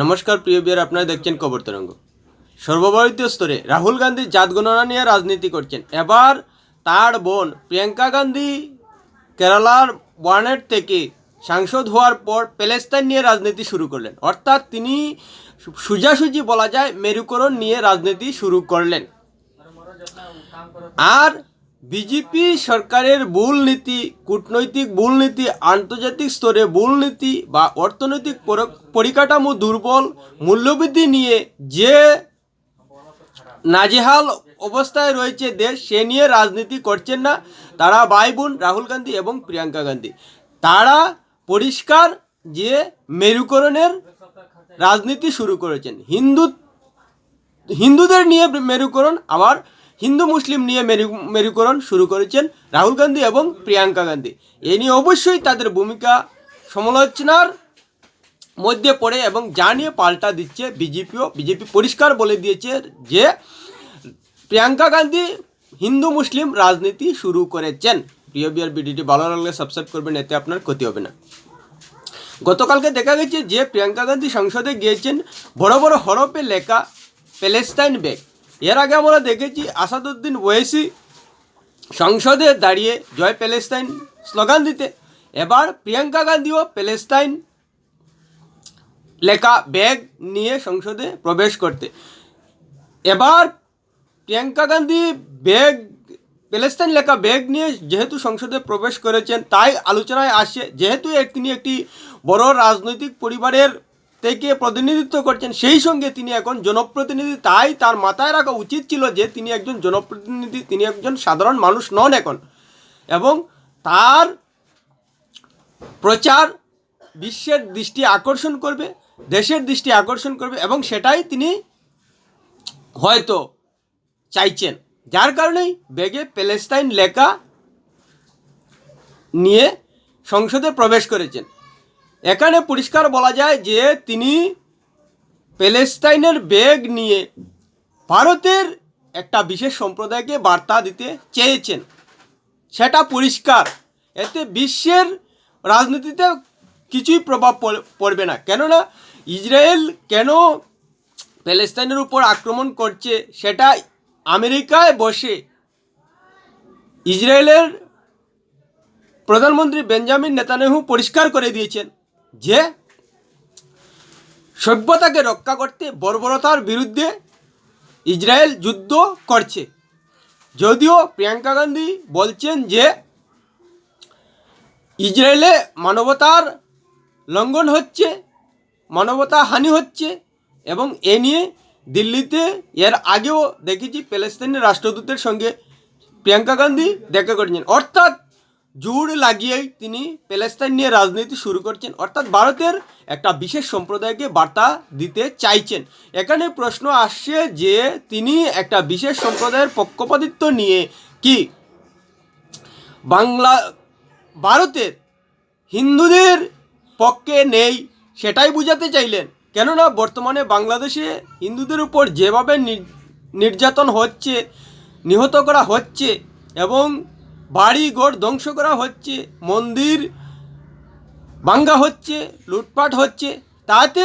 নমস্কার, প্রিয় বিয়ার, আপনারা দেখছেন খবর তরঙ্গ। সর্বভারতীয় স্তরে রাহুল গান্ধী জাত গণনা নিয়ে রাজনীতি করছেন। এবার তার বোন প্রিয়াঙ্কা গান্ধী কেরালার ওয়ানেট থেকে সাংসদ হওয়ার পর প্যালেস্তাইন নিয়ে রাজনীতি শুরু করলেন। অর্থাৎ তিনি সোজাসুজি বলা যায় মেরুকরণ নিয়ে রাজনীতি শুরু করলেন। আর বিজেপি সরকারের ভুল নীতি, কূটনৈতিক ভুল নীতি, আন্তর্জাতিক স্তরে ভুল নীতি বা অর্থনৈতিক পর- পরিকাঠামো দুর্বল, মূল্যবৃদ্ধি নিয়ে যে নাজেহাল অবস্থায় রয়েছে দেশ, সে নিয়ে রাজনীতি করছেন না তারা ভাই বোন রাহুল গান্ধী এবং প্রিয়াঙ্কা গান্ধী। তারা পরিষ্কার যে মেরুকরণের রাজনীতি শুরু করেছেন। হিন্দু হিন্দুদের নিয়ে মেরুকরণ আবার হিন্দু মুসলিম নিয়ে মেরু মেরুকরণ শুরু করেছেন রাহুল গান্ধী এবং প্রিয়াঙ্কা গান্ধী। এ নিয়ে অবশ্যই তাদের ভূমিকা সমালোচনার মধ্যে পড়ে এবং যা নিয়ে পাল্টা দিচ্ছে বিজেপিও। বিজেপি পরিষ্কার বলে দিয়েছে যে প্রিয়াঙ্কা গান্ধী হিন্দু মুসলিম রাজনীতি শুরু করেছেন। প্রিয় বিয়ার ভিডিওটি ভালো লাগলে সাবস্ক্রাইব করবেন, এতে আপনার ক্ষতি হবে না। গতকালকে দেখা গেছে যে প্রিয়াঙ্কা গান্ধী সংসদে গিয়েছেন বড় বড় হরপে লেখা প্যালেস্তাইন ব্যাগ। এর আগে আমরা দেখেছি আসাদুদ্দিন ওয়েসি সংসদে দাঁড়িয়ে জয় প্যালেস্তাইন স্লোগান দিতে। এবার প্রিয়াঙ্কা গান্ধীও প্যালেস্তাইন লেখা ব্যাগ নিয়ে সংসদে প্রবেশ করতে। এবার প্রিয়াঙ্কা গান্ধী ব্যাগ, প্যালেস্তাইন লেখা ব্যাগ নিয়ে যেহেতু সংসদে প্রবেশ করেছেন, তাই আলোচনায় আসে যেহেতু তিনি একটি বড় রাজনৈতিক পরিবারের থেকে প্রতিনিধিত্ব করছেন। সেই সঙ্গে তিনি এখন জনপ্রতিনিধি। তাই তার মাথায় রাখা উচিত ছিল যে তিনি একজন জনপ্রতিনিধি, তিনি একজন সাধারণ মানুষ নন এখন। এবং তার প্রচার বিশ্বের দৃষ্টি আকর্ষণ করবে, দেশের দৃষ্টি আকর্ষণ করবে, এবং সেটাই তিনি হয়তো চাইছেন। যার কারণেই বেগে প্যালেস্তাইন লেখা নিয়ে সংসদে প্রবেশ করেছেন। এখানে পরিষ্কার বলা যায় যে তিনি প্যালেস্তাইনের বেগ নিয়ে ভারতের একটা বিশেষ সম্প্রদায়কে বার্তা দিতে চেয়েছেন। সেটা পরিষ্কার। এতে বিশ্বের রাজনীতিতে কিছুই প্রভাব পড়- পড়বে না। কেননা ইসরায়েল কেন প্যালেস্তাইনের উপর আক্রমণ করছে, সেটা আমেরিকায় বসে ইসরায়েলের প্রধানমন্ত্রী বেঞ্জামিন নেতানেহু পরিষ্কার করে দিয়েছেন। যে সভ্যতাকে রক্ষা করতে বর্বরতার বিরুদ্ধে ইসরায়েল যুদ্ধ করছে। যদিও প্রিয়াঙ্কা গান্ধী বলছেন যে ইসরায়েলে মানবতার লঙ্ঘন হচ্ছে, মানবতা হানি হচ্ছে এবং এ নিয়ে দিল্লিতে এর আগেও দেখেছি প্যালেস্তাইনের রাষ্ট্রদূতের সঙ্গে প্রিয়াঙ্কা গান্ধী দেখা করেছেন। অর্থাৎ জোর লাগিয়েই তিনি প্যালেস্তাইন নিয়ে রাজনীতি শুরু করছেন। অর্থাৎ ভারতের একটা বিশেষ সম্প্রদায়কে বার্তা দিতে চাইছেন। এখানে প্রশ্ন আসছে যে তিনি একটা বিশেষ সম্প্রদায়ের পক্ষপাতিত্ব নিয়ে কি বাংলা, ভারতের হিন্দুদের পক্ষে নেই সেটাই বোঝাতে চাইলেন। কেননা বর্তমানে বাংলাদেশে হিন্দুদের উপর যেভাবে নির- নির্যাতন হচ্ছে, নিহত করা হচ্ছে এবং বাড়ি ঘর ধ্বংস করা হচ্ছে, মন্দির ভাঙ্গা হচ্ছে, লুটপাট হচ্ছে। তাতে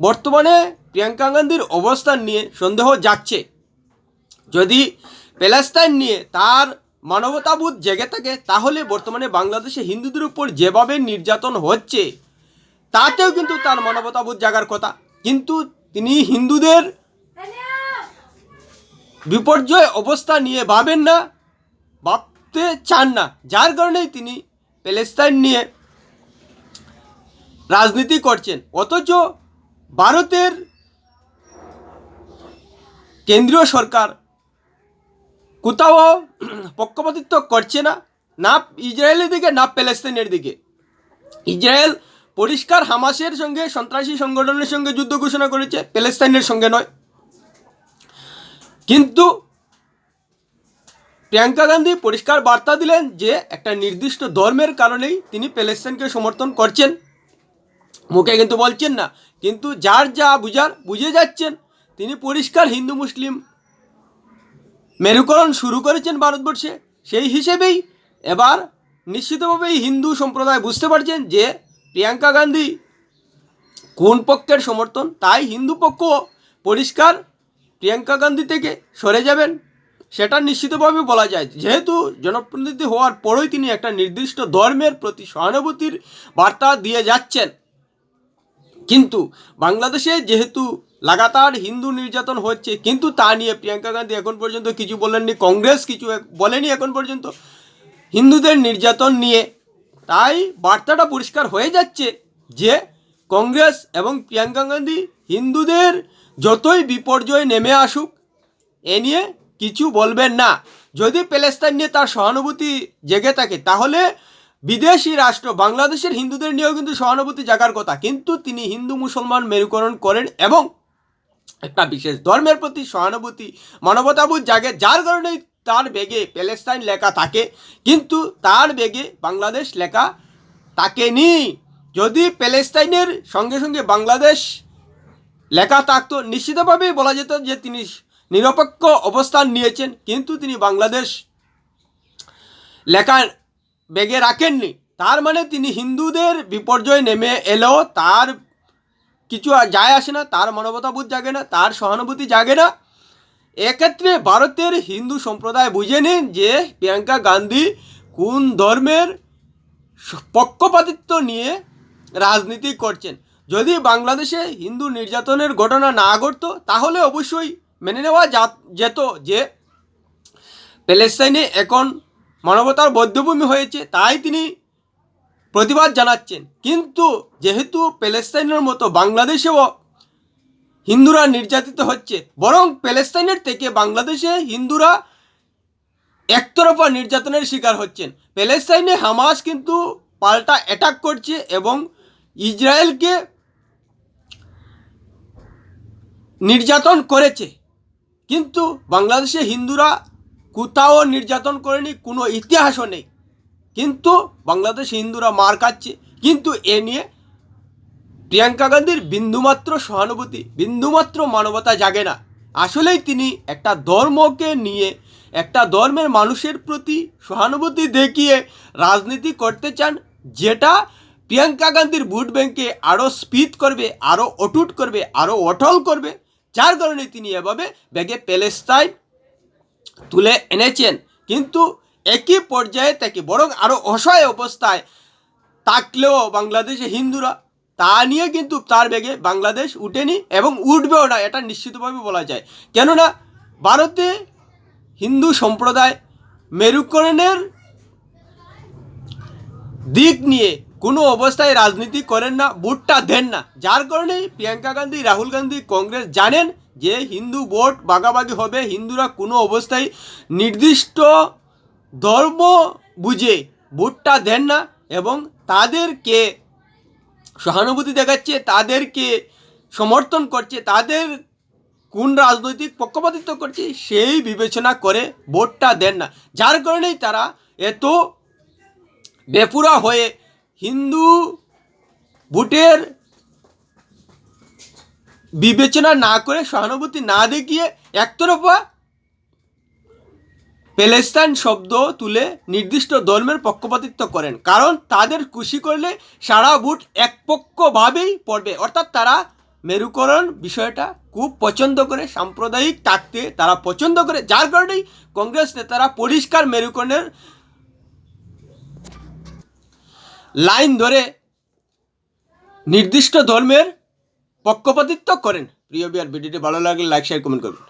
বর্তমানে প্রিয়াঙ্কা গান্ধীর অবস্থান নিয়ে সন্দেহ যাচ্ছে যদি প্যালেস্তাইন নিয়ে তার মানবতাবোধ জেগে থাকে, তাহলে বর্তমানে বাংলাদেশে হিন্দুদের উপর যেভাবে নির্যাতন হচ্ছে, তাতেও কিন্তু তার মানবতাবোধ জাগার কথা। কিন্তু তিনি হিন্দুদের বিপর্যয় অবস্থা নিয়ে ভাবেন না। ভাবতে চান না। যার কারণেই তিনি প্যালেস্তাইন নিয়ে রাজনীতি করছেন। অথচ ভারতের কেন্দ্রীয় সরকার কোথাও পক্ষপাতিত্ব করছে না না ইসরায়েলের দিকে, না প্যালেস্তাইনের দিকে। ইসরায়েল পরিষ্কার হামাসের সঙ্গে, সন্ত্রাসী সংগঠনের সঙ্গে যুদ্ধ ঘোষণা করেছে, প্যালেস্তাইনের সঙ্গে নয়। কিন্তু প্রিয়াঙ্কা গান্ধী পরিষ্কার বার্তা দিলেন যে, একটা নির্দিষ্ট ধর্মের কারণেই তিনি প্যালেস্তাইনকে সমর্থন করছেন। মুখে কিন্তু বলছেন না, কিন্তু যার যা বুঝার, বুঝে যাচ্ছেন। তিনি পরিষ্কার হিন্দু মুসলিম মেরুকরণ শুরু করেছেন ভারতবর্ষে। সেই হিসেবেই এবার নিশ্চিতভাবেই হিন্দু সম্প্রদায় বুঝতে পারছেন যে, প্রিয়াঙ্কা গান্ধী কোন পক্ষের সমর্থন, তাই হিন্দু পক্ষ পরিষ্কার প্রিয়াঙ্কা গান্ধী থেকে সরে যাবেন। সেটা নিশ্চিতভাবে বলা যায়। যেহেতু জনপ্রতিনিধি হওয়ার পরই তিনি একটা নির্দিষ্ট ধর্মের প্রতি সহানুভূতির বার্তা দিয়ে যাচ্ছেন। কিন্তু বাংলাদেশে যেহেতু লাগাতার হিন্দু নির্যাতন হচ্ছে, কিন্তু তা নিয়ে প্রিয়াঙ্কা গান্ধী এখন পর্যন্ত কিছু বলেননি, কংগ্রেস কিছু বলেনি এখন পর্যন্ত। হিন্দুদের নির্যাতন নিয়ে তাই বার্তাটা পরিষ্কার হয়ে যাচ্ছে যে কংগ্রেস এবং প্রিয়াঙ্কা গান্ধী হিন্দুদের যতই বিপর্যয় নেমে আসুক, এ নিয়ে কিছু বলবেন না। যদি প্যালেস্তাইন নিয়ে তার সহানুভূতি জেগে থাকে, তাহলে বিদেশি রাষ্ট্র বাংলাদেশের হিন্দুদের নিয়েও কিন্তু সহানুভূতি জাগার কথা। কিন্তু তিনি হিন্দু মুসলমান মেরুকরণ করেন এবং একটা বিশেষ ধর্মের প্রতি সহানুভূতি, মানবতাবোধ জাগে, যার কারণে তার বেগে প্যালেস্তাইন লেখা থাকে। কিন্তু তার বেগে বাংলাদেশ লেখা থাকেনি। যদি প্যালেস্তাইনের সঙ্গে সঙ্গে বাংলাদেশ লেখা থাকতো, নিশ্চিতভাবেই বলা যেত যে তিনি নিরপেক্ষ অবস্থান নিয়েছেন, কিন্তু তিনি বাংলাদেশ লেখা বেগে রাখেননি। তার মানে তিনি হিন্দুদের বিপর্যয় নেমে এলেও তার কিছু যায় আসে না, তার মানবতাবোধ জাগে না, তার সহানুভূতি জাগে না। এক্ষেত্রে ভারতের হিন্দু সম্প্রদায় বুঝে নিন যে প্রিয়াঙ্কা গান্ধী কোন ধর্মের পক্ষপাতিত্ব নিয়ে রাজনীতি করছেন। যদি বাংলাদেশে হিন্দু নির্যাতনের ঘটনা না ঘটতো, তাহলে অবশ্যই মেনে নেওয়া যা- যেত যে প্যালেস্তাইনে এখন মানবতার বৌদ্ধভূমি হয়েছে, তাই তিনি প্রতিবাদ জানাচ্ছেন। কিন্তু যেহেতু প্যালেস্তাইনের মতো বাংলাদেশেও হিন্দুরা নির্যাতিত হচ্ছে, বরং প্যালেস্তাইনের থেকে বাংলাদেশে হিন্দুরা একতরফা নির্যাতনের শিকার হচ্ছেন। প্যালেস্তাইনে হামাস কিন্তু পাল্টা অ্যাটাক করছে এবং ইসরায়েলকে নির্যাতন করেছে। কিন্তু বাংলাদেশে হিন্দুরা কোথাও নির্যাতন করেনি, কোনো ইতিহাসও নেই। কিন্তু বাংলাদেশ হিন্দুরা মার খাচ্ছে। কিন্তু এ নিয়ে প্রিয়াঙ্কা গান্ধীর বিন্দুমাত্র সহানুভূতি, বিন্দুমাত্র মানবতা জাগে না। আসলেই তিনি একটা ধর্মকে নিয়ে, একটা ধর্মের মানুষের প্রতি সহানুভূতি দেখিয়ে রাজনীতি করতে চান, যেটা প্রিয়াঙ্কা গান্ধীর ভোট ব্যাংকে আরও স্পিড করবে, আরও অটুট করবে, আরও অটল করবে। যার কারণে তিনি এভাবে ব্যাগে প্যালেস্তাইন তুলে এনেছেন। কিন্তু একই পর্যায়ে তাকে বরং আরও অসহায় অবস্থায় থাকলেও বাংলাদেশে হিন্দুরা, তা নিয়ে কিন্তু তার বেগে বাংলাদেশ উঠেনি এবং উঠবেও না, এটা নিশ্চিতভাবে বলা যায়। কেননা ভারতে হিন্দু সম্প্রদায় মেরুকরণের দিক নিয়ে কোনো অবস্থায় রাজনীতি করেন না, ভোটটা দেন না। যার কারণেই প্রিয়াঙ্কা গান্ধী, রাহুল গান্ধী কংগ্রেস জানেন যে হিন্দু ভোট বাগাবাগি হবে। হিন্দুরা কোনো অবস্থায় নির্দিষ্ট ধর্ম বুঝে ভোটটা দেন না এবং তাদেরকে সহানুভূতি দেখাচ্ছে, তাদেরকে সমর্থন করছে, তাদের কোন রাজনৈতিক পক্ষপাতিত্ব করছে সেই বিবেচনা করে ভোটটা দেন না। যার কারণেই তারা এত বেপুরা হয়ে হিন্দু ভোটের বিবেচনা না করে সহানুভূতি না দেখিয়ে একতরফা প্যালেস্তান শব্দ তুলে নির্দিষ্ট ধর্মের পক্ষপাতিত্ব করেন। কারণ তাদের খুশি করলে সারা ভোট একপক্ষভাবেই পড়বে। অর্থাৎ তারা মেরুকরণ বিষয়টা খুব পছন্দ করে, সাম্প্রদায়িক থাকতে তারা পছন্দ করে। যার কারণেই কংগ্রেস নেতারা পরিষ্কার মেরুকরণের লাইন ধরে নির্দিষ্ট ধর্মের পক্ষপাতিত্ব করেন। প্রিয় বিয়ার ভিডিওটি ভালো লাগলে লাইক শেয়ার কমেন্ট করবেন।